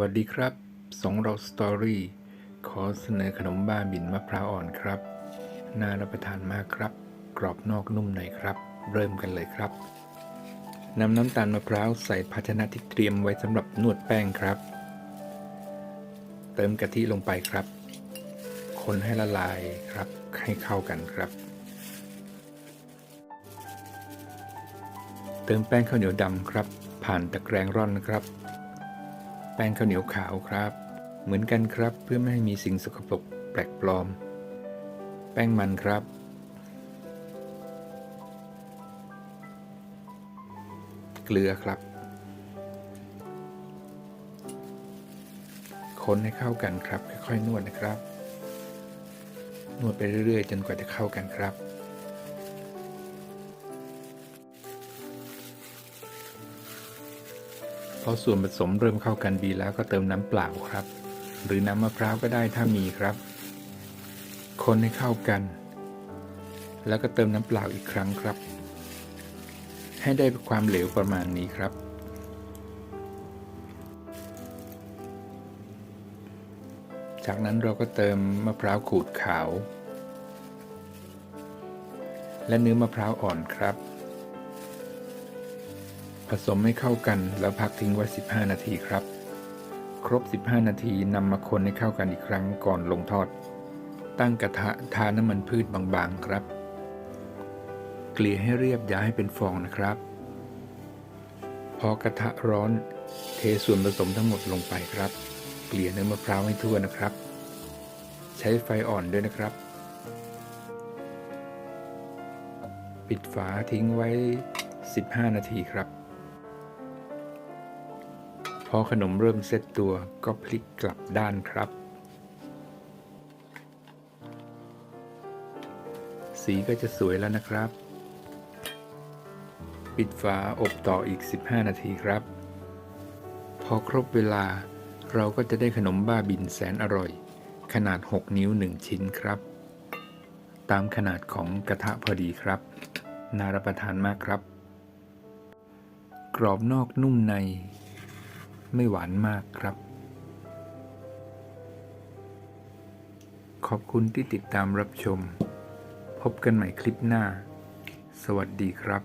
วัสดีครับสองเราสตอรี่ขอเสนอขนมบ้าบินมะพร้าวอ่อนครับ น่ารับประทานมากครับ กรอบนอกนุ่มในครับ เริ่มกันเลยครับนำน้ำตาลมะพร้าวใส่ภาชนะที่เตรียมไว้สำหรับนวดแป้งครับ เติมกะทิลงไปครับ คนให้ละลายครับ ให้เข้ากันครับ เติมแป้งข้าวเหนียวดำครับ ผ่านตะแกรงร่อนครับ แป้งข้าวเหนียวขาวครับ เหมือนกันครับเพื่อไม่ให้มีสิ่งสกปรกแปลกปลอม แป้งมันครับ เกลือครับ คนให้เข้ากันครับ ค่อยๆนวดนะครับ นวดไปเรื่อยๆ จนกว่าจะเข้ากันครับ พอส่วนผสมเริ่มเข้ากันดีแล้วก็เติมน้ำเปล่าครับ หรือน้ำมะพร้าวก็ได้ถ้ามีครับ คนให้เข้ากัน แล้วก็เติมน้ำเปล่าอีกครั้งครับ ให้ได้ความเหลวประมาณนี้ครับ จากนั้นเราก็เติมมะพร้าวขูดขาว และเนื้อมะพร้าวอ่อนครับ ผสมให้เข้ากันแล้วพักทิ้งไว้ 15 นาทีครับ ครบ 15 นาทีนำมาคนให้เข้ากันอีกครั้งก่อนลงทอด ตั้งกระทะทาน้ำมันพืชบางๆครับ เกลี่ยให้เรียบอย่าให้เป็นฟองนะครับ พอกระทะร้อน เทส่วนผสมทั้งหมดลงไปครับ เกลี่ยเนื้อมะพร้าวให้ทั่วนะครับ ใช้ไฟอ่อนด้วยนะครับ ปิดฝาทิ้งไว้ 15 นาทีครับ อขนมเริ่มเซตตัวก็พลิกกลับด้านครับ สีก็จะสวยแล้วนะครับ ปิดฝาอบต่ออีก 15 นาทีครับ พอครบเวลาเราก็จะได้ขนมบ้าบินแสนอร่อย ขนาด 6 นิ้ว 1 ชิ้นครับ ตามขนาดของกระทะพอดีครับ น่ารับประทานมากครับ กรอบนอกนุ่มใน ไม่หวานมากครับ ขอบคุณที่ติดตามรับชม พบกันใหม่คลิปหน้า สวัสดีครับ